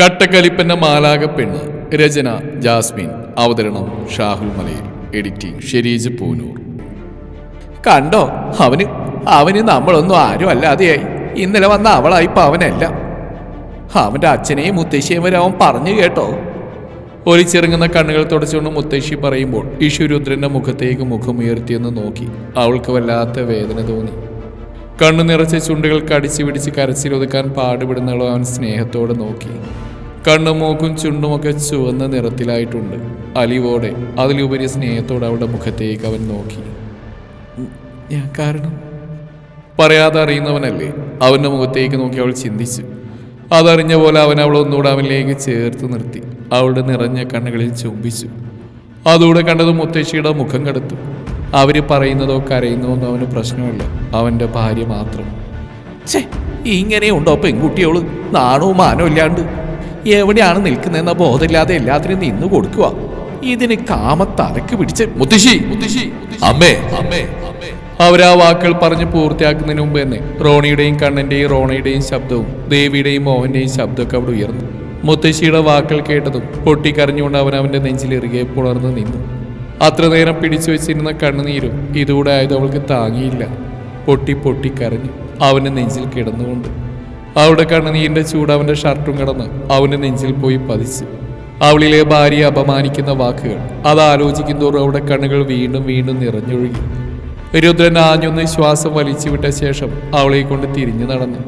കട്ടക്കലിപ്പന്റെ മാലാക പെണ്ണ് രചന ജാസ്മിൻ. അവതരണം ഷാഹുൽ മലയിൽ. എഡിറ്റിംഗ് ഷെരീജ് പൂനൂർ. കണ്ടോ? അവന് അവന് നമ്മളൊന്നും ആരും അല്ലാതെയായി. ഇന്നലെ വന്ന അവളായി ഇപ്പൊ അവനല്ല. അവന്റെ അച്ഛനെയും മുത്തശ്ശിയും വരെ അവൻ പറഞ്ഞു കേട്ടോ. ഒലിച്ചിറങ്ങുന്ന കണ്ണുകൾ തുടച്ചുകൊണ്ട് മുത്തശ്ശി പറയുമ്പോൾ ഈശ്വരുദ്രന്റെ മുഖത്തേക്ക് മുഖമുയർത്തിയെന്ന് നോക്കി അവൾക്ക് വല്ലാത്ത വേദന തോന്നി. കണ്ണു നിറച്ച ചുണ്ടുകൾ കടിച്ചു പിടിച്ച് കരച്ചിലൊതുക്കാൻ പാടുപെടുന്നവളോ അവൻ സ്നേഹത്തോടെ നോക്കി. കണ്ണും മൂക്കും ചുണ്ടുമൊക്കെ ചുവന്ന നിറത്തിലായിട്ടുണ്ട്. അലിവോടെ അതിലുപരി സ്നേഹത്തോടെ അവളുടെ മുഖത്തേക്ക് അവൻ നോക്കി. ഞാൻ കാരണം? പറയാതെ അറിയുന്നവനല്ലേ. അവന്റെ മുഖത്തേക്ക് നോക്കി അവൾ ചിന്തിച്ചു. അതറിഞ്ഞ പോലെ അവൻ അവൾ ഒന്നുകൂടെ അവനിലേക്ക് ചേർത്ത് നിർത്തി. അവളുടെ നിറഞ്ഞ കണ്ണുകളിൽ ചുംബിച്ചു. അതുകൂടെ കണ്ടത് മുത്തശ്ശിയുടെ മുഖം കടുത്തു. അവർ പറയുന്നതോ കരയുന്നതോ ഒന്നും അവന് പ്രശ്നമില്ല. അവന്റെ ഭാര്യ മാത്രം. ഇങ്ങനെയുണ്ടോ പെൺകുട്ടിയോൾ നാണോ മാനോ ഇല്ലാണ്ട്? എവിടെയാണ് നിൽക്കുന്നതെന്ന ബോധമില്ലാതെ എല്ലാത്തിനും നിന്ന് കൊടുക്കുക. ഇതിന് കാമത്തലക്ക് തലക്ക് പിടിച്ച് മുത്തശ്ശി മുത്തശ്ശി അമ്മേ അമ്മേ അവരാ വാക്കുകൾ പറഞ്ഞ് പൂർത്തിയാക്കുന്നതിന് മുമ്പ് തന്നെ റോണിയുടെയും കണ്ണന്റെയും റോണയുടെയും ശബ്ദവും ദേവിയുടെയും മോഹന്റെയും ശബ്ദമൊക്കെ അവിടെ ഉയർന്നു. മുത്തശ്ശിയുടെ വാക്കുകൾ കേട്ടതും പൊട്ടിക്കരഞ്ഞുകൊണ്ട് അവൻ അവന്റെ നെഞ്ചിൽ ഇറുകെ പുണർന്നു നിന്നു. അത്ര നേരം പിടിച്ചു വെച്ചിരുന്ന കണ്ണുനീരും ഇതുകൂടെ ആയത് അവൾക്ക് താങ്ങിയില്ല. പൊട്ടി പൊട്ടി കരഞ്ഞു അവന്റെ നെഞ്ചിൽ കിടന്നുകൊണ്ട് അവളുടെ കണ്ണനീരിന്റെ ചൂട് അവന്റെ ഷർട്ടും കടന്ന് അവന്റെ നെഞ്ചിൽ പോയി പതിച്ചു. അവളിലെ ഭാര്യ അപമാനിക്കുന്ന വാക്കുകൾ അത് ആലോചിക്കും തോറും അവളുടെ കണ്ണുകൾ വീണ്ടും വീണ്ടും നിറഞ്ഞൊഴുകി. രുദ്രൻ ആഞ്ഞൊന്ന് ശ്വാസം വലിച്ചു വിട്ട ശേഷം അവളെ കൊണ്ട് തിരിഞ്ഞു നടന്നു.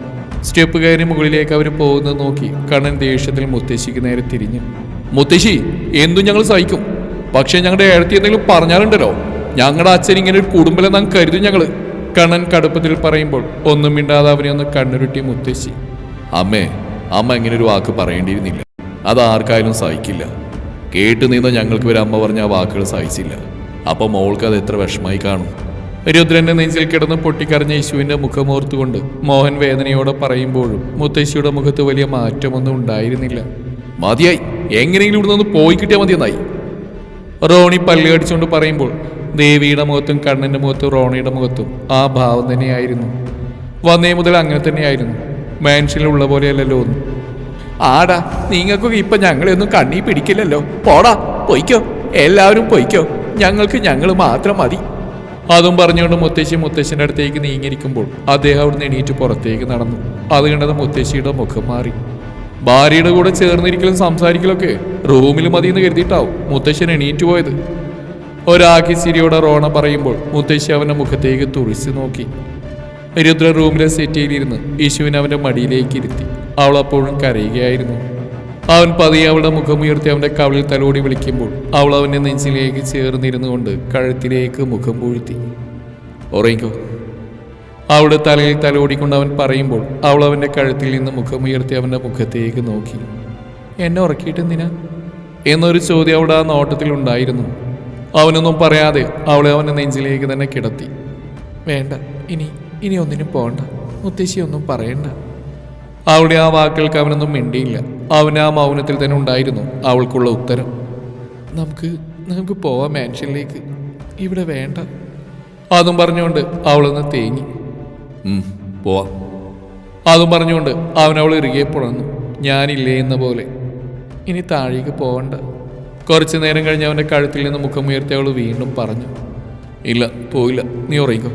സ്റ്റെപ്പ് കയറി മുകളിലേക്ക് അവർ പോകുന്നത് നോക്കി കണ്ണൻ ദേഷ്യത്തിൽ മുത്തശ്ശിക്ക് നേരെ തിരിഞ്ഞു. മുത്തശ്ശി എന്തും ഞങ്ങൾ സഹിക്കും. പക്ഷേ ഞങ്ങളുടെ ഏഴത്തി എന്തെങ്കിലും പറഞ്ഞാലുണ്ടല്ലോ. ഞങ്ങളുടെ അച്ഛൻ ഇങ്ങനെ ഒരു കുടുംബം നാം കരുതും ഞങ്ങൾ. കണ്ണൻ കടുപ്പത്തിൽ പറയുമ്പോൾ ഒന്നും മിണ്ടാതെ അവനെ ഒന്ന് കണ്ണുരുട്ടി മുത്തശ്ശി. അമ്മേ അമ്മ ഇങ്ങനെ ഒരു വാക്ക് പറയേണ്ടിയിരുന്നില്ല. അത് ആർക്കായാലും സഹിക്കില്ല. കേട്ടു നിന്ന് ഞങ്ങൾക്ക് വരെ അമ്മ പറഞ്ഞ ആ വാക്കുകൾ സഹിച്ചില്ല. അപ്പൊ മോൾക്ക് അത് എത്ര വിഷമായി കാണും. രുദ്രന്റെ നെഞ്ചിൽ കിടന്ന് പൊട്ടിക്കറിഞ്ഞ യേശുവിന്റെ മുഖമോർത്തുകൊണ്ട് മോഹൻ വേദനയോടെ പറയുമ്പോഴും മുത്തശ്ശിയുടെ മുഖത്ത് വലിയ മാറ്റമൊന്നും ഉണ്ടായിരുന്നില്ല. മതിയായി. എങ്ങനെയെങ്കിലും ഇവിടെ നിന്ന് പോയി കിട്ടിയാൽ മതിയെന്നായി. റോണി പല്ലുകടിച്ചുകൊണ്ട് പറയുമ്പോൾ ദേവിയുടെ മുഖത്തും കണ്ണന്റെ മുഖത്തും റോണിയുടെ മുഖത്തും ആ ഭാവം തന്നെയായിരുന്നു. വന്നേ മുതൽ അങ്ങനെ തന്നെയായിരുന്നു. മാൻഷനിലുള്ള പോലെയല്ലല്ലോ ഒന്നും. ആടാ നിങ്ങൾക്കൊക്കെ ഇപ്പം ഞങ്ങളെയൊന്നും കണ്ണീ പിടിക്കില്ലല്ലോ. പോടാ പൊയ്ക്കോ. എല്ലാവരും പൊയ്ക്കോ. ഞങ്ങൾക്ക് ഞങ്ങൾ മാത്രം മതി. അതും പറഞ്ഞുകൊണ്ട് മുത്തശ്ശി മുത്തശ്ശന്റെ അടുത്തേക്ക് നീങ്ങിയിരിക്കുമ്പോൾ അദ്ദേഹം അവിടുന്ന് എണീറ്റ് പുറത്തേക്ക് നടന്നു. അത് കണ്ടത് മുത്തശ്ശിയുടെ മുഖം മാറി. ഭാര്യയുടെ കൂടെ ചേർന്നിരിക്കലും സംസാരിക്കലൊക്കെ റൂമിൽ മതി എന്ന് കരുതിയിട്ടാവും മുത്തശ്ശൻ എണീറ്റ് പോയത്. ഒരാക്കി സിരിയോടെ റോണ പറയുമ്പോൾ മുത്തശ്ശി അവന്റെ മുഖത്തേക്ക് തുറിച്ചു നോക്കി. രുദ്ര റൂമിലെ സെറ്റിയിലിരുന്ന് യേശുവിനെ അവന്റെ മടിയിലേക്ക് ഇരുത്തി. അവൾ അപ്പോഴും കരയുകയായിരുന്നു. അവൻ പതിയെ അവളുടെ മുഖമുയർത്തി അവന്റെ കവിളിൽ തലോടി വിളിക്കുമ്പോൾ അവൾ അവന്റെ നെഞ്ചിലേക്ക് ചേർന്നിരുന്നു കൊണ്ട് കഴുത്തിലേക്ക് മുഖം പൂഴ്ത്തി. ഉറങ്ങിക്കോ. അവളുടെ തലയിൽ തലോടിക്കൊണ്ട് അവൻ പറയുമ്പോൾ അവൾ അവന്റെ കഴുത്തിൽ നിന്ന് മുഖമുയർത്തി അവന്റെ മുഖത്തേക്ക് നോക്കി. എന്നെ ഉറക്കിയിട്ടെന്തിനാ? എന്നൊരു ചോദ്യം അവിടെ ആ നോട്ടത്തിൽ ഉണ്ടായിരുന്നു. അവനൊന്നും പറയാതെ അവളെ അവന്റെ നെഞ്ചിലേക്ക് തന്നെ കിടത്തി. വേണ്ട ഇനി ഇനി ഒന്നിനും പോകണ്ട. മുത്തശ്ശി ഒന്നും പറയണ്ട. അവളുടെ ആ വാക്കുകൾക്ക് അവനൊന്നും മിണ്ടിയില്ല. അവൻ ആ മൗനത്തിൽ തന്നെ ഉണ്ടായിരുന്നു അവൾക്കുള്ള ഉത്തരം. നമുക്ക് നമുക്ക് പോവാം മാൻഷനിലേക്ക്. ഇവിടെ വേണ്ട. അതും പറഞ്ഞുകൊണ്ട് അവളൊന്ന് തേങ്ങി. "ഉം, പോവാം. അതും പറഞ്ഞുകൊണ്ട് അവൻ അവൾ ഇറുകെ പുണർന്നു ഞാനില്ലേ എന്ന പോലെ. ഇനി താഴേക്ക് പോവണ്ട കുറച്ചു നേരം കഴിഞ്ഞ് അവന്റെ കഴുത്തിൽ നിന്ന് മുഖമുയർത്തി അവൾ വീണ്ടും പറഞ്ഞു ഇല്ല പോയില്ല നീ ഉറയിക്കോ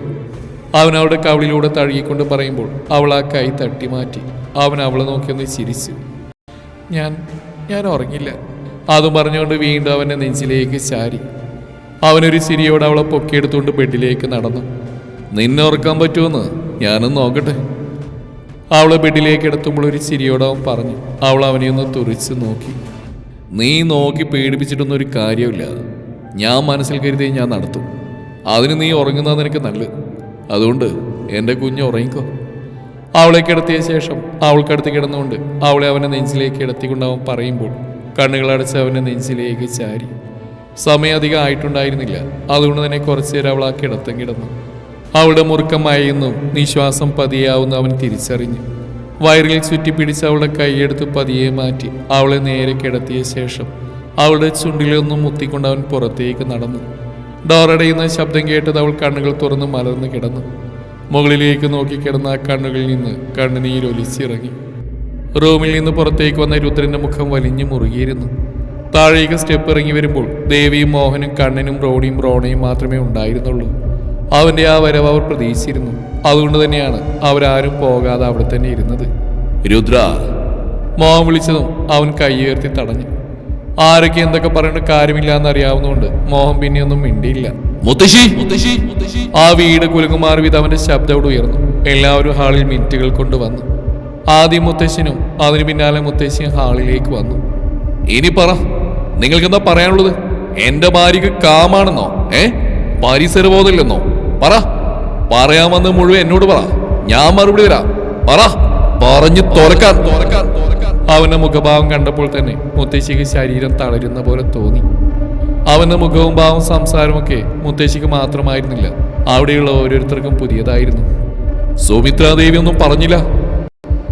അവൻ അവളുടെ കവിളിലൂടെ തഴുകിക്കൊണ്ട് പറയുമ്പോൾ അവൾ ആ കൈ തട്ടി മാറ്റി. അവൻ അവളെ നോക്കിയൊന്ന് ചിരിച്ചു. ഞാൻ ഞാൻ ഉറങ്ങില്ല. അതും പറഞ്ഞുകൊണ്ട് വീണ്ടും അവന്റെ നെഞ്ചിലേക്ക് ചാരി. അവനൊരു ചിരിയോടെ അവളെ പൊക്കിയെടുത്തുകൊണ്ട് ബെഡിലേക്ക് നടന്നു. നിന്നെ ഉറക്കാൻ പറ്റുമെന്ന്? ഞാനൊന്ന് നോക്കട്ടെ. അവളെ ബെഡിലേക്ക് എടുത്തുമ്പോൾ ഒരു ചിരിയോടെ അവൻ പറഞ്ഞു. അവൾ അവനെയൊന്ന് തുറിച്ച് നോക്കി. നീ നോക്കി പേടിപ്പിച്ചിട്ടൊന്നും ഒരു കാര്യമില്ല ഞാൻ മനസ്സിൽ കരുതി ഞാൻ നടത്തും. അതിന് നീ ഉറങ്ങുന്നത് നിനക്ക് നല്ലത്. അതുകൊണ്ട് എന്റെ കുഞ്ഞ് ഉറങ്ങിക്കോ. അവളെ കിടത്തിയ ശേഷം അവൾക്കടുത്ത് കിടന്നുകൊണ്ട് അവളെ അവനെ നെഞ്ചിലേക്ക് കിടത്തിക്കൊണ്ട് അവൻ പറയുമ്പോൾ കണ്ണുകളടച്ച് അവന്റെ നെഞ്ചിലേക്ക് ചാരി. സമയം അധികം ആയിട്ടുണ്ടായിരുന്നില്ല. അതുകൊണ്ട് തന്നെ കുറച്ചു നേരം അവൾ ആ കിടത്തം കിടന്നു. അവളുടെ മുറുക്കം മയയുന്നു. നിശ്വാസം പതിയാവുന്നു അവൻ തിരിച്ചറിഞ്ഞു. വയറിൽ ചുറ്റിപ്പിടിച്ച് അവളുടെ കൈയെടുത്ത് പതിയെ മാറ്റി അവളെ നേരെ കിടത്തിയ ശേഷം അവളുടെ ചുണ്ടിലൊന്നും മുത്തിക്കൊണ്ട് അവൻ പുറത്തേക്ക് നടന്നു. ഡോറടയുന്ന ശബ്ദം കേട്ടത് അവൾ കണ്ണുകൾ തുറന്ന് മലർന്നു കിടന്നു. മുകളിലേക്ക് നോക്കി കിടന്ന ആ കണ്ണുകളിൽ നിന്ന് കണ്ണുനീരൊലിച്ചിറങ്ങി റൂമിൽ നിന്ന് പുറത്തേക്ക് വന്ന രുദ്രന്റെ മുഖം വലിഞ്ഞു മുറുകിയിരുന്നു. താഴേക്ക് സ്റ്റെപ്പ് ഇറങ്ങി വരുമ്പോൾ ദേവിയും മോഹനും കണ്ണനും റോണിയും റോണയും മാത്രമേ ഉണ്ടായിരുന്നുള്ളൂ. അവന്റെ ആ വരവ് അവർ പ്രതീക്ഷിച്ചിരുന്നു. അതുകൊണ്ട് തന്നെയാണ് അവരാരും പോകാതെ അവിടെ തന്നെ ഇരുന്നത്. രുദ്ര. മോഹൻ വിളിച്ചതും അവൻ കൈയേർത്തി തടഞ്ഞു. ആരൊക്കെ എന്തൊക്കെ പറയേണ്ട കാര്യമില്ല എന്നറിയാവുന്നതുകൊണ്ട് മോഹൻ പിന്നെയൊന്നും മിണ്ടിയില്ല. മുത്തശ്ശി. മുത്തശ്ശി മുത്തശ്ശി. ആ വീട് കുലുങ്ങുമാർ വിധ അവന്റെ ശബ്ദം അവിടെ ഉയർന്നു. എല്ലാവരും ഹാളിൽ മിനിറ്റുകൾ കൊണ്ട് വന്നു. ആദ്യം മുത്തശ്ശനും അതിനു പിന്നാലെ മുത്തശ്ശിയും ഹാളിലേക്ക് വന്നു. ഇനി പറ നിങ്ങൾക്ക് എന്താ പറയാനുള്ളത്? എന്റെ ഭാര്യക്ക് കാമാണെന്നോ? ഏ? പരിസരബോധമില്ലെന്നോ? പറ. പറയാമെന്ന് മുഴുവൻ എന്നോട് പറ. ഞാൻ മറുപടി തരാം. പറ. പറഞ്ഞു തുറക്കാൻ തുറക്കാൻ അവന്റെ മുഖഭാവം കണ്ടപ്പോൾ തന്നെ മുത്തശ്ശിക്ക് ശരീരം തളരുന്ന പോലെ തോന്നി. അവന്റെ മുഖവും ഭാവവും സംസാരമൊക്കെ മുത്തശ്ശിക്ക് മാത്രമായിരുന്നില്ല. അവിടെയുള്ള ഓരോരുത്തർക്കും പുതിയതായിരുന്നു. സുമിത്രാദേവി ഒന്നും പറഞ്ഞില്ല.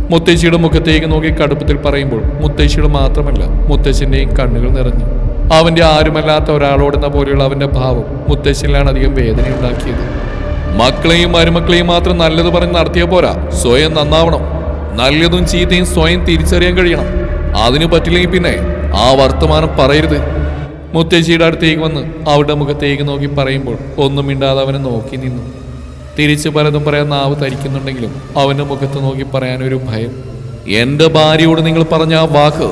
മുത്തശ്ശിയുടെ മുഖത്തേക്ക് നോക്കി കടുപ്പത്തിൽ പറയുമ്പോൾ മുത്തശ്ശിയുടെ മാത്രമല്ല മുത്തശ്ശിന്റെയും കണ്ണുകൾ നിറഞ്ഞു. അവന്റെ ആരുമല്ലാത്ത ഒരാളോടുന്ന പോലെയുള്ള അവന്റെ ഭാവം മുത്തശ്ശനിലാണ് അധികം വേദന ഉണ്ടാക്കിയത്. മക്കളെയും മരുമക്കളെയും മാത്രം നല്ലത് പറഞ്ഞ് നടത്തിയ പോരാ. സ്വയം നന്നാവണം. നല്ലതും ചീത്തയും സ്വയം തിരിച്ചറിയാൻ കഴിയണം. അതിനു പറ്റില്ലെങ്കിൽ പിന്നെ ആ വർത്തമാനം പറയരുത്. മുത്തശ്ശിയുടെ അടുത്തേക്ക് വന്ന് അവരുടെ മുഖത്തേക്ക് നോക്കി പറയുമ്പോൾ ഒന്നും മിണ്ടാതെ അവനെ നോക്കി നിന്നു. തിരിച്ച് പലതും പറയാൻ നാവ് തരിക്കുന്നുണ്ടെങ്കിലും അവന്റെ മുഖത്ത് നോക്കി പറയാനൊരു ഭയം. എന്റെ ഭാര്യയോട് നിങ്ങൾ പറഞ്ഞ ആ വാക്ക്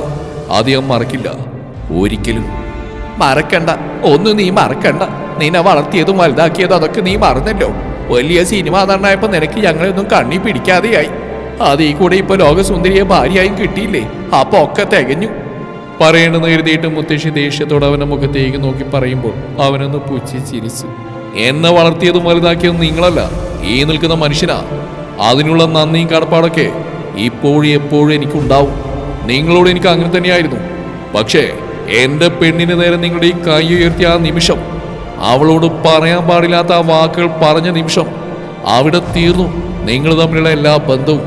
അധികം മറക്കില്ല. ഒരിക്കലും മറക്കണ്ട. ഒന്നും നീ മറക്കണ്ട. നിന്നെ വളർത്തിയതും വലുതാക്കിയതും അതൊക്കെ നീ മറന്നല്ലോ. വലിയ സിനിമ നടനായപ്പോ നിനക്ക് ഞങ്ങളെയൊന്നും കണ്ണി പിടിക്കാതെയായി. അതീ കൂടെ ഇപ്പൊ ലോകസുന്ദരിയെ ഭാര്യയായും കിട്ടിയില്ലേ? അപ്പൊ ഒക്കെ തികഞ്ഞു. പറയണെന്ന് കരുതിയിട്ട് മുത്തശ്ശി ദേഷ്യത്തോടെ അവന്റെ മുഖത്തേക്ക് നോക്കി പറയുമ്പോൾ അവനൊന്ന് പൂച്ചി ചിരിച്ചു. എന്നെ വളർത്തിയതും വലുതാക്കിയതും നിങ്ങളല്ല. ഈ നിൽക്കുന്ന മനുഷ്യനാ. അതിനുള്ള നന്ദിയും കടപ്പാടൊക്കെ ഇപ്പോഴും എപ്പോഴും എനിക്കുണ്ടാവും. നിങ്ങളോട് എനിക്ക് അങ്ങനെ തന്നെയായിരുന്നു. പക്ഷേ എന്റെ പെണ്ണിന് നേരെ നിങ്ങളുടെ ഈ കൈ ഉയർത്തിയ ആ നിമിഷം അവളോട് പറയാൻ പാടില്ലാത്ത ആ വാക്കുകൾ പറഞ്ഞ നിമിഷം അവിടെ തീർന്നു. നിങ്ങൾ തമ്മിലുള്ള എല്ലാ ബന്ധവും.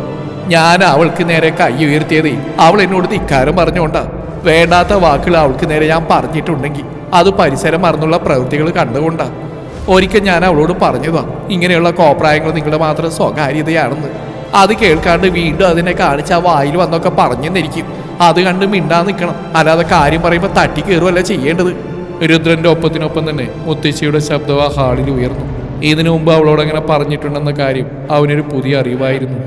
ഞാൻ അവൾക്ക് നേരെ കൈ ഉയർത്തിയത് അവൾ എന്നോട് ധിക്കാരം പറഞ്ഞുകൊണ്ടാ. വേണ്ടാത്ത വാക്കുകൾ അവൾക്ക് നേരെ ഞാൻ പറഞ്ഞിട്ടുണ്ടെങ്കിൽ അത് പരിസരം മറന്നുള്ള പ്രവൃത്തികൾ കണ്ടുകൊണ്ടാ. ഒരിക്കൽ ഞാൻ അവളോട് പറഞ്ഞതാ ഇങ്ങനെയുള്ള കോപ്രായങ്ങൾ നിങ്ങളുടെ മാത്രം സ്വകാര്യതയാണെന്ന്. അത് കേൾക്കാണ്ട് വീണ്ടും അതിനെ കാണിച്ച് ആ വായിൽ വന്നൊക്കെ പറഞ്ഞെന്നിരിക്കും. അത് കണ്ട് മിണ്ടാ നിൽക്കണം അല്ലാതെ കാര്യം പറയുമ്പോൾ തട്ടി കയറുമല്ല ചെയ്യേണ്ടത്. രുദ്രന്റെ ഒപ്പത്തിനൊപ്പം തന്നെ മുത്തശ്ശിയുടെ ശബ്ദം ആ ഹാളിൽ ഉയർന്നു. ഇതിനു മുമ്പ് അവളോട് അങ്ങനെ പറഞ്ഞിട്ടുണ്ടെന്ന കാര്യം അവനൊരു പുതിയ അറിവായിരുന്നു.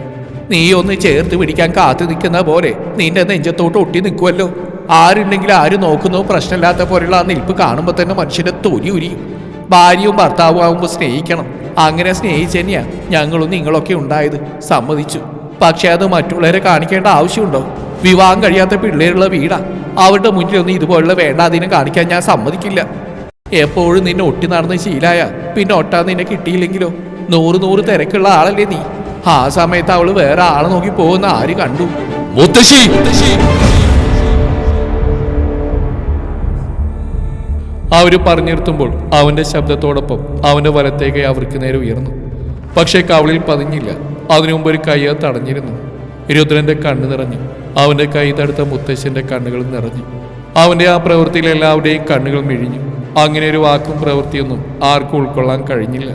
നീ ഒന്ന് ചേർത്ത് പിടിക്കാൻ കാത്തു നിൽക്കുന്ന പോലെ നിന്റെ നെഞ്ചത്തോട്ട് ഒട്ടി നിൽക്കുമല്ലോ ആരുണ്ടെങ്കിൽ ആര് നോക്കുന്നോ പ്രശ്നമില്ലാത്ത പോലെയുള്ള ആ നിൽപ്പ് കാണുമ്പോൾ തന്നെ മനുഷ്യന്റെ തൊലി ഉരിയും. ഭാര്യയും ഭർത്താവും ആവുമ്പോൾ സ്നേഹിക്കണം. അങ്ങനെ സ്നേഹിച്ച് തന്നെയാ ഞങ്ങളും നിങ്ങളൊക്കെ ഉണ്ടായത് സമ്മതിച്ചു. പക്ഷെ അത് മറ്റുള്ളവരെ കാണിക്കേണ്ട ആവശ്യമുണ്ടോ? വിവാഹം കഴിയാത്ത പിള്ളേരുള്ള വീടാ. അവരുടെ മുന്നിലൊന്നും ഇതുപോലുള്ള വേണ്ടാതിനെ കാണിക്കാൻ ഞാൻ സമ്മതിക്കില്ല. എപ്പോഴും നിന്നെ ഒട്ടി നടന്ന ശീലായ. പിന്നെ ഒട്ടാൻ നിന്നെ കിട്ടിയില്ലെങ്കിലോ? നൂറ് നൂറ് തിരക്കുള്ള ആളല്ലേ നീ. ആ സമയത്ത് അവൾ വേറെ ആളെ നോക്കി പോകുന്ന ആര് കണ്ടു? മുത്തശ്ശി! അവർ പറഞ്ഞിരുത്തുമ്പോൾ അവന്റെ ശബ്ദത്തോടൊപ്പം അവന്റെ വലത്തേക്ക് അവർക്ക് നേരെ ഉയർന്നു. പക്ഷേ കവളിൽ പതിഞ്ഞില്ല. അതിനു മുമ്പ് ഒരു കയ്യ തടഞ്ഞിരുന്നു. രുദ്രന്റെ കണ്ണു നിറഞ്ഞു. അവന്റെ കൈ തടുത്ത മുത്തശ്ശന്റെ കണ്ണുകൾ നിറഞ്ഞു. അവന്റെ ആ പ്രവൃത്തിയിൽ എല്ലാവരുടെയും കണ്ണുകൾ മിഴിഞ്ഞു. അങ്ങനെ ഒരു വാക്കും പ്രവൃത്തിയൊന്നും ആർക്കും ഉൾക്കൊള്ളാൻ കഴിഞ്ഞില്ല.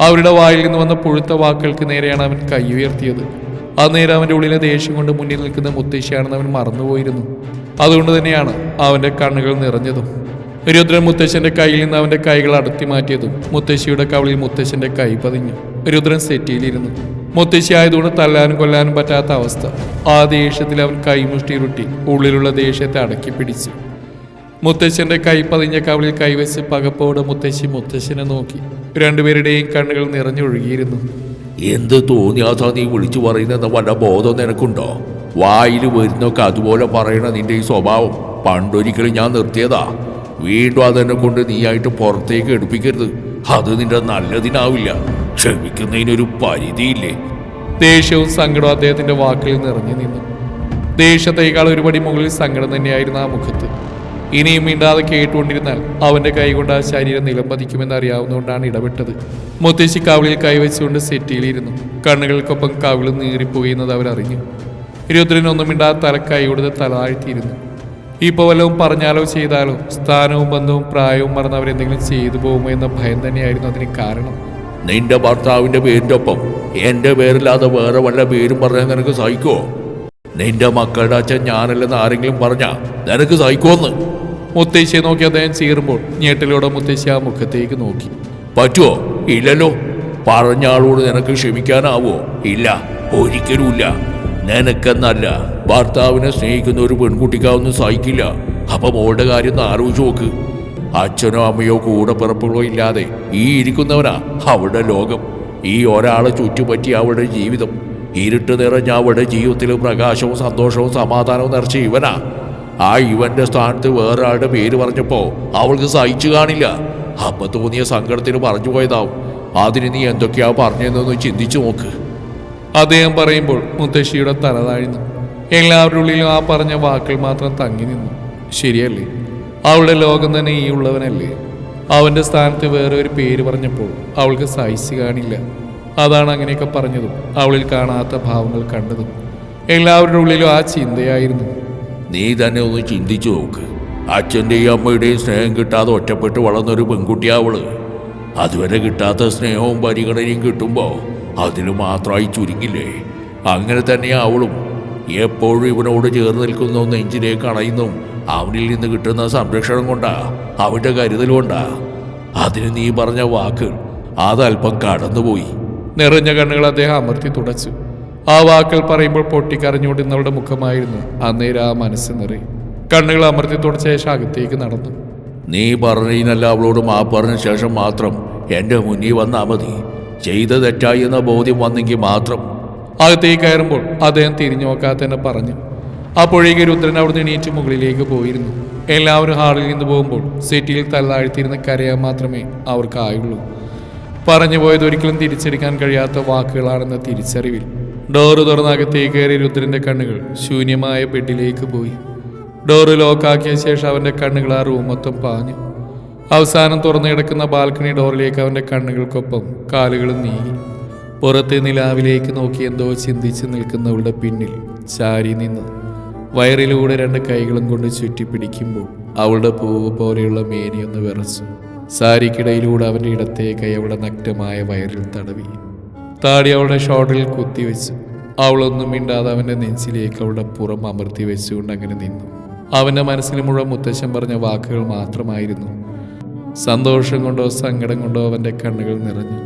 അവരുടെ വായിൽ നിന്ന് വന്ന പുഴുത്ത വാക്കുകൾക്ക് നേരെയാണ് അവൻ കൈ ഉയർത്തിയത്. അന്നേരം അവന്റെ ഉള്ളിലെ ദേഷ്യം കൊണ്ട് മുന്നിൽ നിൽക്കുന്ന മുത്തശ്ശിയാണെന്ന് അവൻ മറന്നുപോയിരുന്നു. അതുകൊണ്ട് തന്നെയാണ് അവന്റെ കണ്ണുകൾ നിറഞ്ഞതും. രുദ്രൻ മുത്തശ്ശന്റെ കയ്യിൽ നിന്ന് അവന്റെ കൈകൾ അടുത്തി മാറ്റിയതും മുത്തശ്ശിയുടെ കവളിൽ മുത്തശ്ശന്റെ കൈ പതിഞ്ഞു. രുദ്രൻ സെറ്റിയിലിരുന്നു. മുത്തശ്ശി ആയതുകൊണ്ട് തല്ലാനും കൊല്ലാനും പറ്റാത്ത അവസ്ഥ. ആ ദേഷ്യത്തിൽ അവൻ കൈമുഷ്ടിയിരുട്ടി ഉള്ളിലുള്ള ദേഷ്യത്തെ അടക്കി പിടിച്ചു. മുത്തശ്ശന്റെ കൈ പതിഞ്ഞ കവളിൽ കൈവച്ച് പകപ്പോടെ മുത്തശ്ശി മുത്തശ്ശനെ നോക്കി. രണ്ടുപേരുടെയും കണ്ണുകൾ നിറഞ്ഞൊഴുകിയിരുന്നു. എന്ത് തോന്നിയാതാ നീ വിളിച്ചു പറയുന്നെന്ന വല്ല ബോധം നിനക്കുണ്ടോ? വായിൽ വരുന്നൊക്കെ അതുപോലെ പറയണ നിന്റെ ഈ സ്വഭാവം. പണ്ടൊരിക്കലും ഞാൻ നിർത്തിയതാ. വീണ്ടും അതെന്നെ കൊണ്ട് നീയായിട്ട് പുറത്തേക്ക് എടുപ്പിക്കരുത്. അത് നിന്റെ നല്ലതിനാവില്ല. ക്ഷമിക്കുന്നതിനൊരു പരിധിയില്ലേ? ദേഷ്യവും സങ്കടവും അദ്ദേഹത്തിന്റെ വാക്കിൽ നിറഞ്ഞു നിന്നു. ദേഷ്യത്തേക്കാൾ ഒരുപടി മുകളിൽ സങ്കടം തന്നെയായിരുന്നു ആ മുഖത്ത്. ഇനിയും മിണ്ടാതെ കേട്ടുകൊണ്ടിരുന്നാൽ അവന്റെ കൈകൊണ്ട് ആ ശരീരം നിലംപതിക്കുമെന്ന് അറിയാവുന്നതുകൊണ്ടാണ് ഇടപെട്ടത്. മുത്തശ്ശി കവിളിൽ കൈവച്ചുകൊണ്ട് സെറ്റിയിലിരുന്നു. കണ്ണുകൾക്കൊപ്പം കവിൾ നീറിപ്പോകുന്നത് അവരറിഞ്ഞു രുദ്രൻ ഒന്നും മിണ്ടാതെ തല കൈ കൊടുത്ത് തല താഴ്ത്തിയിരുന്നു. ഇപ്പൊ വല്ലതും പറഞ്ഞാലോ ചെയ്താലോ സ്ഥാനവും ബന്ധവും പ്രായവും മറന്ന് അവരെന്തെങ്കിലും ചെയ്തു പോകുമോ എന്ന ഭയം തന്നെയായിരുന്നു അതിന് കാരണം. നിന്റെ ഭർത്താവിന്റെ പേരിന്റെ ഒപ്പം എന്റെ പേരില്ലാതെ വേറെ വല്ല പേരും പറയാൻ നിനക്ക് സഹിക്കോ? നിന്റെ മക്കളുടെ അച്ഛൻ ഞാനല്ലെന്ന് ആരെങ്കിലും പറഞ്ഞാ നിനക്ക് സഹിക്കോന്ന്? മുത്തശ്ശിയെ നോക്കി അദ്ദേഹം ചീറുമ്പോൾ ഞെട്ടിലൂടെ മുത്തശ്ശി ആ മുഖത്തേക്ക് നോക്കി. പറ്റുമോ ഇല്ലല്ലോ. പറഞ്ഞ ആളോട് നിനക്ക് ക്ഷമിക്കാനാവോ? ഇല്ല. ഒരിക്കലുമില്ല. നിനക്കെന്നല്ല. ഭർത്താവിനെ സ്നേഹിക്കുന്ന ഒരു പെൺകുട്ടിക്കാവൊന്നും സഹിക്കില്ല. അപ്പൊ മോളുടെ കാര്യം ഒന്ന് ആലോചിച്ച് നോക്ക്. അച്ഛനോ അമ്മയോ കൂടെ പിറപ്പുകളോ ഇല്ലാതെ ഈ ഇരിക്കുന്നവനാ അവളുടെ ലോകം. ഈ ഒരാളെ ചുറ്റുപറ്റി അവളുടെ ജീവിതം. ഇരുട്ട് നിറഞ്ഞ അവളുടെ ജീവിതത്തിൽ പ്രകാശവും സന്തോഷവും സമാധാനവും നിറച്ച ഇവനാ. ആ ഇവന്റെ സ്ഥാനത്ത് വേറൊരാളുടെ പേര് പറഞ്ഞപ്പോ അവൾക്ക് സഹിച്ചു കാണില്ല. അപ്പൊ തോന്നിയ സങ്കടത്തിന് പറഞ്ഞു പോയതാവും. അതിന് നീ എന്തൊക്കെയാ പറഞ്ഞതെന്നൊന്ന് ചിന്തിച്ചു നോക്ക്. അദ്ദേഹം പറയുമ്പോൾ മുത്തശ്ശിയുടെ തലതാഴ്ന്നു എല്ലാവരുടെ ഉള്ളിലും ആ പറഞ്ഞ വാക്കുകൾ മാത്രം തങ്ങി നിന്നു. ശരിയല്ലേ? അവളുടെ ലോകം തന്നെ ഈ ഉള്ളവനല്ലേ? അവന്റെ സ്ഥാനത്ത് വേറെ ഒരു പേര് പറഞ്ഞപ്പോൾ അവൾക്ക് സൈസ് കാണില്ല. അതാണ് അങ്ങനെയൊക്കെ പറഞ്ഞതും അവളിൽ കാണാത്ത ഭാവങ്ങൾ കണ്ടതും. എല്ലാവരുടെ ഉള്ളിലും ആ ചിന്തയായിരുന്നു. നീ തന്നെ ഒന്ന് ചിന്തിച്ചു നോക്ക്. അച്ഛന്റെയും അമ്മയുടെയും സ്നേഹം കിട്ടാതെ ഒറ്റപ്പെട്ട് വളർന്നൊരു പെൺകുട്ടിയാവൾ അതുവരെ കിട്ടാത്ത സ്നേഹവും പരിഗണനയും കിട്ടുമ്പോൾ അതിന് മാത്രമായി ചുരുങ്ങില്ലേ? അങ്ങനെ തന്നെയാ അവളും. എപ്പോഴും ഇവനോട് ചേർന്ന് നിൽക്കുന്നു നെഞ്ചിലേക്ക് അണയുന്നും അവനിൽ നിന്ന് കിട്ടുന്ന സംരക്ഷണം കൊണ്ടാ അവന്റെ കരുതലുകൊണ്ടാ അതിന് നീ പറഞ്ഞ വാക്ക് അതല്പം കടന്നുപോയി. നിറഞ്ഞ കണ്ണുകൾ അദ്ദേഹം അമർത്തി തുടച്ചു. ആ വാക്കുകൾ പറയുമ്പോൾ പൊട്ടിക്കരഞ്ഞുകൊണ്ടിരുന്നവളുടെ മുഖമായിരുന്നു അന്നേരം ആ മനസ്സ് നിറയെ. കണ്ണുകൾ അമർത്തി തുടച്ച ശേഷം അകത്തേക്ക് നടന്നു. നീ പറഞ്ഞതിനല്ല അവളോട് മാ പറഞ്ഞ ശേഷം മാത്രം എന്റെ മുന്നിൽ വന്നാൽ മതി. ചെയ്ത തെറ്റായി എന്ന ബോധ്യം വന്നെങ്കിൽ മാത്രം. അകത്തേക്ക് കയറുമ്പോൾ അദ്ദേഹം തിരിഞ്ഞു നോക്കാതെ തന്നെ പറഞ്ഞു. അപ്പോഴേക്ക് രുദ്രൻ അവിടുന്ന് എണീറ്റ് മുകളിലേക്ക് പോയിരുന്നു. എല്ലാവരും ഹാളിൽ നിന്ന് പോകുമ്പോൾ സെറ്റിയിൽ തലതാഴ്ത്തിയിരുന്ന് കരയാൻ മാത്രമേ അവർക്കായുള്ളൂ പറഞ്ഞു പോയത് ഒരിക്കലും തിരിച്ചെടുക്കാൻ കഴിയാത്ത വാക്കുകളാണെന്ന തിരിച്ചറിവിൽ ഡോറ് തുറന്ന് അകത്തേക്ക് കയറി രുദ്രന്റെ കണ്ണുകൾ ശൂന്യമായ ബെഡിലേക്ക് പോയി. ഡോറ് ലോക്കാക്കിയ ശേഷം അവന്റെ കണ്ണുകൾ ആ റൂം മൊത്തം പാഞ്ഞു. അവസാനം തുറന്നു കിടക്കുന്ന ബാൽക്കണി ഡോറിലേക്ക് അവന്റെ കണ്ണുകൾക്കൊപ്പം കാലുകളും നീങ്ങി. പുറത്തെ നിലാവിലേക്ക് നോക്കി എന്തോ ചിന്തിച്ച് നിൽക്കുന്നവളുടെ പിന്നിൽ ചാരി നിന്ന് വയറിലൂടെ രണ്ട് കൈകളും കൊണ്ട് ചുറ്റിപ്പിടിക്കുമ്പോൾ അവളുടെ പൂവ് പോലെയുള്ള മേനിയൊന്ന് വിറച്ചു. സാരിക്കിടയിലൂടെ അവന്റെ ഇടത്തെ കൈ അവളുടെ നഗ്നമായ വയറിൽ തടവി. താടി അവളുടെ ഷോട്ടിൽ കുത്തിവെച്ചു. അവളൊന്നും മിണ്ടാതെ അവന്റെ നെഞ്ചിലേക്ക് അവളുടെ പുറം അമർത്തി വെച്ചുകൊണ്ട് അങ്ങനെ നിന്നു. അവന്റെ മനസ്സിൽ മുഴുവൻ മുത്തശ്ശൻ പറഞ്ഞ വാക്കുകൾ മാത്രമായിരുന്നു. സന്തോഷം കൊണ്ടോ സങ്കടം കൊണ്ടോ അവന്റെ കണ്ണുകൾ നിറഞ്ഞു.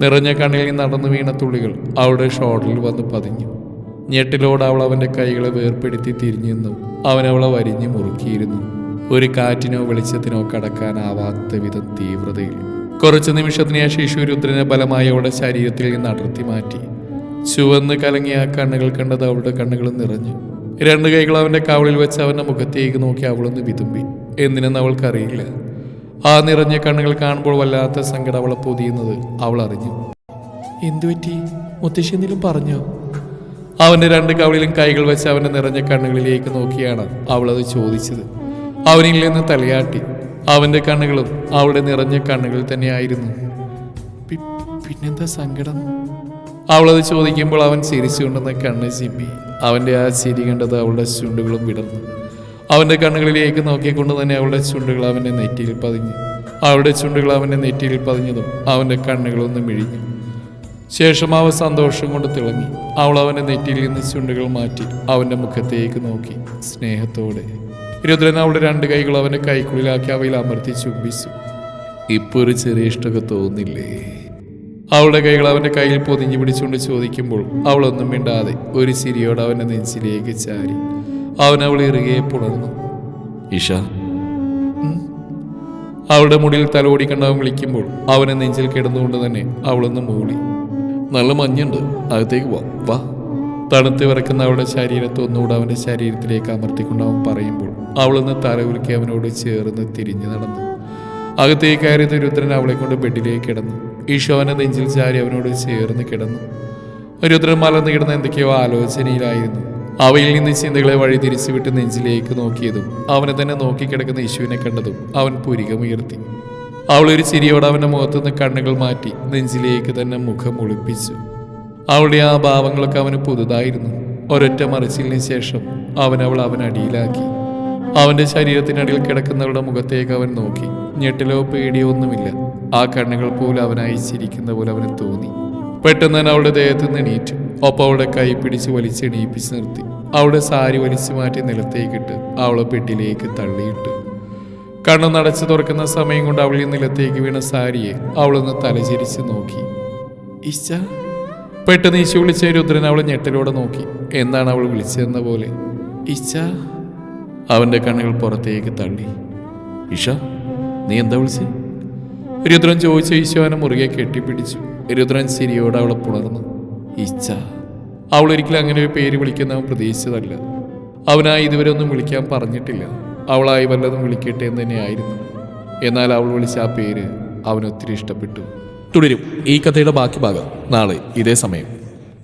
നിറഞ്ഞ കണ്ണിൽ നടന്നു വീണ തുള്ളികൾ അവളുടെ ഷോട്ടിൽ വന്ന് പതിഞ്ഞു. ഞെട്ടിലോട് അവൾ അവന്റെ കൈകളെ വേർപ്പെടുത്തി തിരിഞ്ഞു നിന്നു അവൻ അവളെ വരിഞ്ഞു മുറുക്കിയിരുന്നു. ഒരു കാറ്റിനോ വെളിച്ചത്തിനോ കടക്കാനാവാത്ത വിധം തീവ്രതയിൽ. കുറച്ചു നിമിഷത്തിന് ആ ശിശു ബലമായി അവളുടെ ശരീരത്തിൽ നിന്ന് അടർത്തി മാറ്റി. ചുവന്ന് കലങ്ങിയ ആ കണ്ണുകൾ കണ്ടത് അവളുടെ കണ്ണുകൾ നിറഞ്ഞു. രണ്ട് കൈകൾ അവന്റെ കവളിൽ വെച്ച് അവന്റെ മുഖത്തേക്ക് നോക്കി അവളൊന്ന് വിതുമ്പി. എന്തിനെന്ന് അവൾക്കറിയില്ല. ആ നിറഞ്ഞ കണ്ണുകൾ കാണുമ്പോൾ വല്ലാത്ത സങ്കടം അവളെ പൊതിയുന്നത് അവൾ അറിഞ്ഞു. എന്തുപറ്റി? മുത്തശ്ശി എന്തെങ്കിലും പറഞ്ഞോ? അവന്റെ രണ്ട് കവളിലും കൈകൾ വെച്ച് അവന്റെ നിറഞ്ഞ കണ്ണുകളിലേക്ക് നോക്കിയാണ് അവളത് ചോദിച്ചത്. അവനിൽ നിന്ന് തലയാട്ടി. അവന്റെ കണ്ണുകളും അവളുടെ നിറഞ്ഞ കണ്ണുകൾ തന്നെയായിരുന്നു. പിന്നെന്താ സങ്കടം? അവളത് ചോദിക്കുമ്പോൾ അവൻ ചിരിച്ചുകൊണ്ടെന്ന കണ്ണ് ചിമ്മി. അവന്റെ ആ ചിരി കണ്ടത് അവളുടെ ചുണ്ടുകളും വിടർന്നു. അവന്റെ കണ്ണുകളിലേക്ക് നോക്കിക്കൊണ്ട് തന്നെ അവളുടെ ചുണ്ടുകൾ അവന്റെ നെറ്റിയിൽ പതിഞ്ഞു. അവളുടെ ചുണ്ടുകൾ അവന്റെ നെറ്റിയിൽ പതിഞ്ഞതും അവന്റെ കണ്ണുകളൊന്നും മിഴിഞ്ഞു. ശേഷം അവ സന്തോഷം കൊണ്ട് തിളങ്ങി. അവൾ അവന്റെ നെറ്റിയിൽ നിന്ന് ചുണ്ടുകൾ മാറ്റി അവന്റെ മുഖത്തേക്ക് നോക്കി സ്നേഹത്തോടെ. രുദ്രൻ അവളുടെ രണ്ട് കൈകൾ അവന്റെ കൈക്കുള്ളിലാക്കി അവയിൽ അമർത്തി ചുംബിച്ചു. ഇപ്പൊ ഒരു ചെറിയ ഇഷ്ടമൊക്കെ തോന്നില്ലേ? അവളുടെ കൈകൾ അവന്റെ കയ്യിൽ പൊതിഞ്ഞു പിടിച്ചുകൊണ്ട് ചോദിക്കുമ്പോൾ അവളൊന്നും മിണ്ടാതെ ഒരു ചിരിയോടെ അവന്റെ നെഞ്ചിലേക്ക് ചാരി. അവൻ അവൾ ഇറുകെ പുണർന്നു. ഇഷ. അവളുടെ മുടിയിൽ തലോടിക്കണ്ടാവും വിളിക്കുമ്പോൾ അവനെ നെഞ്ചിൽ കിടന്നുകൊണ്ട് തന്നെ അവളൊന്ന് മൂളി നല്ല മഞ്ഞുണ്ട്. അകത്തേക്ക് പോവാം. വാ. തണുത്ത് വിറക്കുന്ന അവളുടെ ശരീരത്തെ ഒന്നുകൂടെ അവന്റെ ശരീരത്തിലേക്ക് അമർത്തിക്കൊണ്ട് അവൻ പറയുമ്പോൾ അവളൊന്ന് തലകുലുക്കി അവനോട് ചേർന്ന് തിരിഞ്ഞു നടന്നു. അകത്തേക്ക് കയറിയത് രുദ്രൻ അവളെ കൊണ്ട് ബെഡിലേക്ക് കിടന്നു. ഈശോ അവനെ നെഞ്ചിൽ ചാരി അവനോട് ചേർന്ന് കിടന്നു. രുദ്രൻ മലർന്നു കിടന്ന എന്തൊക്കെയോ ആലോചനയിലായിരുന്നു. അവയിൽ നിന്ന് ചിന്തകളെ വഴി തിരിച്ചുവിട്ട് നെഞ്ചിലേക്ക് നോക്കിയതും അവനെ തന്നെ നോക്കിക്കിടക്കുന്ന യേശുവിനെ കണ്ടതും അവൻ പുരികമുയർത്തി. അവൾ ഒരു ചിരിയോടെ അവന്റെ മുഖത്തു നിന്ന് കണ്ണുകൾ മാറ്റി നെഞ്ചിലേക്ക് തന്നെ മുഖം ഒളിപ്പിച്ചു. അവളുടെ ആ ഭാവങ്ങളൊക്കെ അവന് പുതുതായിരുന്നു. ഒരൊറ്റ മറിച്ചിലിന് ശേഷം അവൻ അവൾ അവനടിയിലാക്കി അവന്റെ ശരീരത്തിനടിയിൽ കിടക്കുന്നവളുടെ മുഖത്തേക്ക് അവൻ നോക്കി. ഞെട്ടിലോ പേടിയോ ഒന്നുമില്ല. ആ കണ്ണുകൾ പോലും അവനായി ചിരിക്കുന്ന പോലെ അവന് തോന്നി. പെട്ടെന്ന് തന്നെ അവളുടെ ദേഹത്ത് നിന്ന് എണീറ്റു. ഒപ്പം അവളുടെ കൈ പിടിച്ച് വലിച്ചെണീപ്പിച്ച് നിർത്തി. അവളുടെ സാരി വലിച്ചു മാറ്റി നിലത്തേക്കിട്ട് അവളെ പെട്ടിലേക്ക് തള്ളിയിട്ടു. കണ്ണു നടച്ചു തുറക്കുന്ന സമയം കൊണ്ട് അവളിൽ നിലത്തേക്ക് വീണ സാരിയെ അവളൊന്ന് തലചിരിച്ച് നോക്കി. ഇച്ച പെട്ടെന്ന് ഈശ വിളിച്ച രുദ്രൻ അവളെ ഞെട്ടലോടെ നോക്കി. എന്താണ് അവൾ വിളിച്ചതെന്ന പോലെ? ഇച്ച അവന്റെ കണ്ണുകൾ പുറത്തേക്ക് തള്ളി. ഇഷ നീ എന്താ വിളിച്ചേ? രുദ്രൻ ചോദിച്ച ഈശോനെ മുറുകെ കെട്ടിപ്പിടിച്ചു. രുദ്രൻ ചിരിയോടെ അവളെ പുണർന്നു. ഇച്ച അവൾ ഒരിക്കലും അങ്ങനെ ഒരു പേര് വിളിക്കുന്നവൻ പ്രതീക്ഷിച്ചതല്ല. അവനായി ഇതുവരെ ഒന്നും വിളിക്കാൻ പറഞ്ഞിട്ടില്ല. അവളായി വല്ലതും വിളിക്കട്ടെ എന്ന് തന്നെയായിരുന്നു. എന്നാൽ അവൾ വിളിച്ച ആ പേര് അവനൊത്തിരി ഇഷ്ടപ്പെട്ടു. തുടരും. ഈ കഥയുടെ ബാക്കി ഭാഗം നാളെ ഇതേ സമയം.